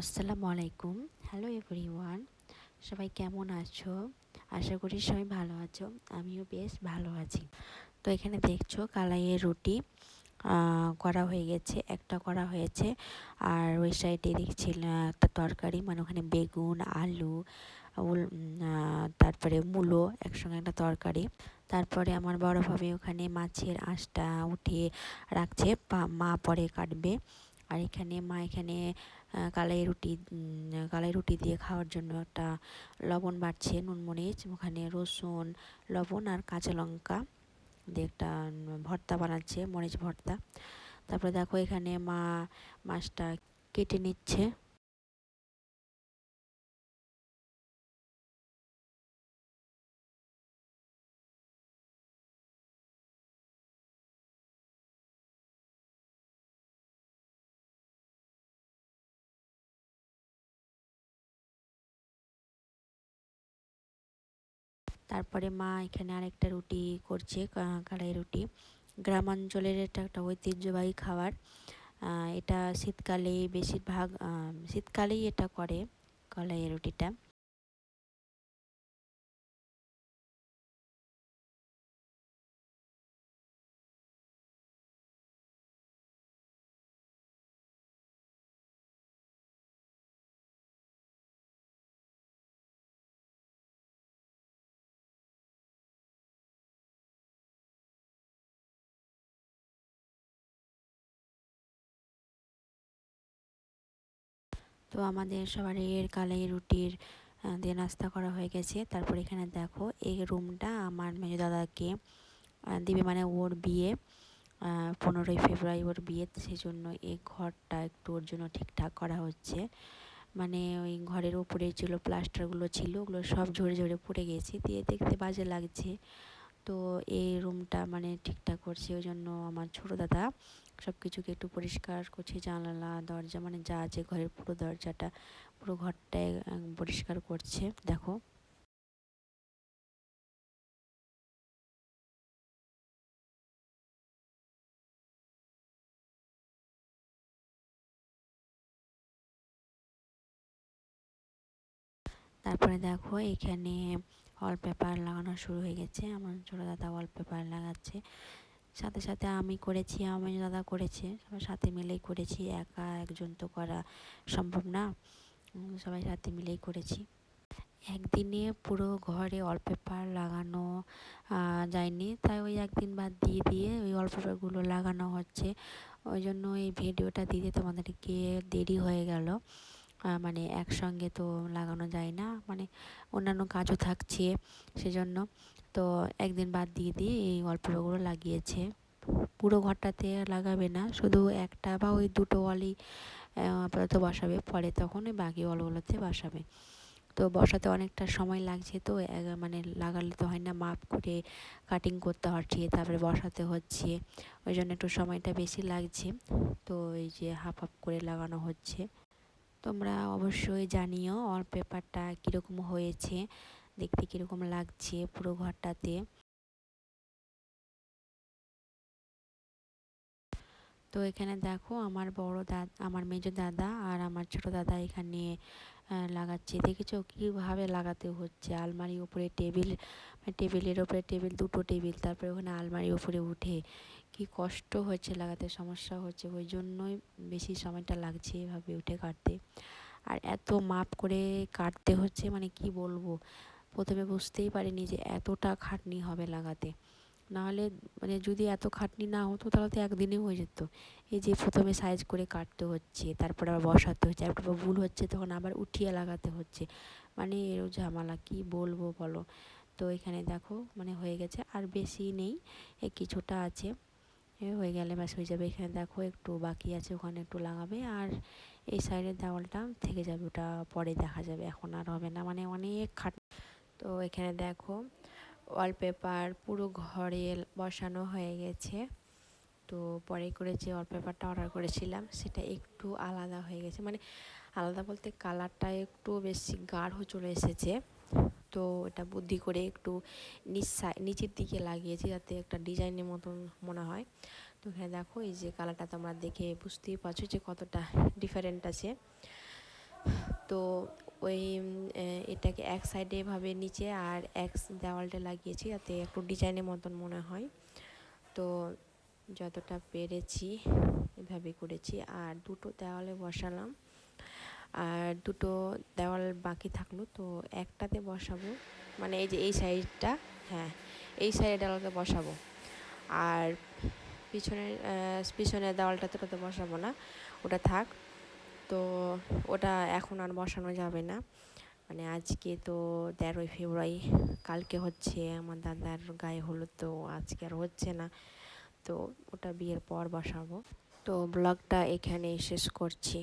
আসসালামু আলাইকুম। Hello everyone সবাই কেমন আছো? আশা করি সবাই ভালো আছো। আমিও বেশ ভালো আছি। তো এখানে দেখছ কালাইয়ের রুটি করা হয়ে গেছে, একটা করা হয়েছে। আর ওই সাইডে দেখছিলাম একটা তরকারি মানে ওখানে বেগুন, আলু তারপরে মূলো, একসঙ্গে একটা তরকারি। তারপরে আমার বড় ভাবে ওখানে মাছের আঁশটা উঠিয়ে রাখছে মা পরে কাটবে। আর এখানে মা এখানে কালাই রুটি কালাই রুটি দিয়ে খাওয়ার জন্য একটা লবণ বাড়ছে, নুন, মরিচ, ওখানে রসুন, লবণ আর কাঁচা লঙ্কা দিয়ে একটা ভর্তা বানাচ্ছে, মরিচ ভর্তা। তারপরে দেখো এখানে মা, মাছটা কেটে নিচ্ছে। তারপরে মা এখানে আরেকটা রুটি করছে কালাই রুটি। গ্রামাঞ্চলের এটা একটা ঐতিহ্যবাহী খাবার। এটা শীতকালে বেশিরভাগ শীতকালেই এটা করে কলাই রুটিটা। তো আমাদের সবারই কালাই রুটির দিয়ে নাস্তা করা হয়ে গেছে। তারপর এখানে দেখো, এই রুমটা আমার মেজো দাদাকে দিবে মানে ওর বিয়ে পনেরোই ফেব্রুয়ারি ওর বিয়ে। সেই জন্য এই ঘরটা একটু ওর জন্য ঠিকঠাক করা হচ্ছে। মানে ওই ঘরের ওপরে ছিল প্লাস্টারগুলো ছিল, ওগুলো সব ঝরে ঝরে পড়ে গেছে। দিয়ে দেখতে বাজে লাগছে। তো এই রুমটা মানে ঠিকঠাক করছে ওই জন্য আমার ছোটো দাদা সব কিছুকে একটু পরিষ্কার করছে, জানালা, দরজা মানে যা আছে ঘরের পুরো দরজাটা, পুরো ঘরটায় পরিষ্কার করছে, দেখো। তারপরে দেখো এখানে ওয়ালপেপার লাগানো শুরু হয়ে গেছে। আমার ছোটো দাদা ওয়ালপেপার লাগাচ্ছে। সাথে সাথে আমি করেছি আমি দাদা করেছে, সবাই সাথে মিলেই করেছি। একা একজন তো করা সম্ভব না। সবাই সাথে মিলেই করেছি। একদিনে পুরো ঘরে ওয়ালপেপার লাগানো যায়নি। তাই ওই একদিন বাদ দিয়ে দিয়ে ওই ওয়ালপেপারগুলো লাগানো হচ্ছে। ওই জন্য এই ভিডিওটা দিতে তোমাদেরকে দেরি হয়ে গেল। মানে একসঙ্গে তো লাগানো যায় না। মানে অন্যান্য কাজও থাকছে সেজন্য। তো একদিন বাদ দিয়ে দিয়ে এই অল্পগুলো লাগিয়েছে। পুরো ঘরটাতে লাগাবে না, শুধু একটা বা ওই দুটো ওয়ালই আপাতত বসাবে। পরে তখন ওই বাকি অলগুলোতে বসাবে। তো বসাতে অনেকটা সময় লাগছে তো মানে লাগালে তো হয় না, মাপ করে কাটিং করতে হচ্ছে, তারপরে বসাতে হচ্ছে। ওই জন্য একটু সময়টা বেশি লাগছে। তো এই যে হাফ হাফ করে লাগানো হচ্ছে। তোমরা অবশ্যই জানিও অল পেপারটা কীরকম হয়েছে, দেখতে কীরকম লাগছে পুরো ঘরটাতে। তো এখানে দেখো আমার বড় দাদা আমার মেজো দাদা আর আমার ছোট দাদা এখানে লাগাচ্ছে। দেখেছ কীভাবে লাগাতে হচ্ছে? আলমারির উপরে টেবিল, টেবিলের ওপরে টেবিল, দুটো টেবিল, তারপরে ওখানে আলমারির উপরে উঠে কি কষ্ট হচ্ছে, লাগাতে সমস্যা হচ্ছে, ওই জন্যই বেশি সময়টা লাগছে এভাবে উঠে কাটতে। আর এত মাপ করে কাটতে হচ্ছে মানে কি বলব? প্রথমে বুঝতেই পারিনি যে এতটা খাটনি হবে লাগাতে। নাহলে মানে যদি এত খাটনি না হতো, তাহলে তো একদিনে হয়ে যেত। এই যে প্রথমে সাইজ করে কাটতে হচ্ছে, তারপরে আবার বসাতে হচ্ছে একটু ভুল হচ্ছে তখন আবার উঠিয়ে লাগাতে হচ্ছে। মানে এরও ঝামেলা, কি বলব বলো? তো এখানে দেখো মানে হয়ে গেছে। আর বেশি নেই কিছুটা আছে। হয়ে গেলে ব্যাস হয়ে যাবে। এখানে দেখো একটু বাকি আছে, ওখানে একটু লাগাবে আর এই সাইডের দেওয়ালটা থেকে যাবে, ওটা পরে দেখা যাবে। এখন আর হবে না মানে অনেক খাট তো এখানে দেখো ওয়ালপেপার পুরো ঘরে বসানো হয়ে গেছে। তো পরে করে যে ওয়ালপেপারটা অর্ডার করেছিলাম, সেটা একটু আলাদা হয়ে গেছে। মানে আলাদা বলতে কালারটা একটু বেশি গাঢ় চলে এসেছে। তো এটা বুদ্ধি করে একটু নিচ নিচের দিকে লাগিয়েছি যাতে একটা ডিজাইনের মতন মনে হয়। তো এখানে দেখো, এই যে কালারটা তোমরা দেখে বুঝতেই পারছ যে কতটা ডিফারেন্ট আছে। তো ওই এটাকে এক সাইডে এভাবে নিচে আর এক দেওয়ালটা লাগিয়েছি যাতে একটু ডিজাইনের মতন মনে হয়। তো যতটা পেরেছি এভাবে করেছি। আর দুটো দেওয়ালে বসালাম। আর দুটো দেওয়াল বাকি থাকল, তো একটাতে বসাবো। মানে এই যে এই সাইডটা হ্যাঁ এই সাইডে দেওয়ালকে বসাবো। আর পিছনের পিছনের দেওয়ালটাতে ওটাতে বসাবো না, ওটা থাক। তো ওটা এখন আর বসানো যাবে না। মানে আজকে তো তেরোই ফেব্রুয়ারি, কালকে হচ্ছে আমার দাদার গায়ে হলুদ, তো আজকে আর হচ্ছে না। তো ওটা বিয়ের পর বসাবো। তো ব্লগটা এখানেই শেষ করছি।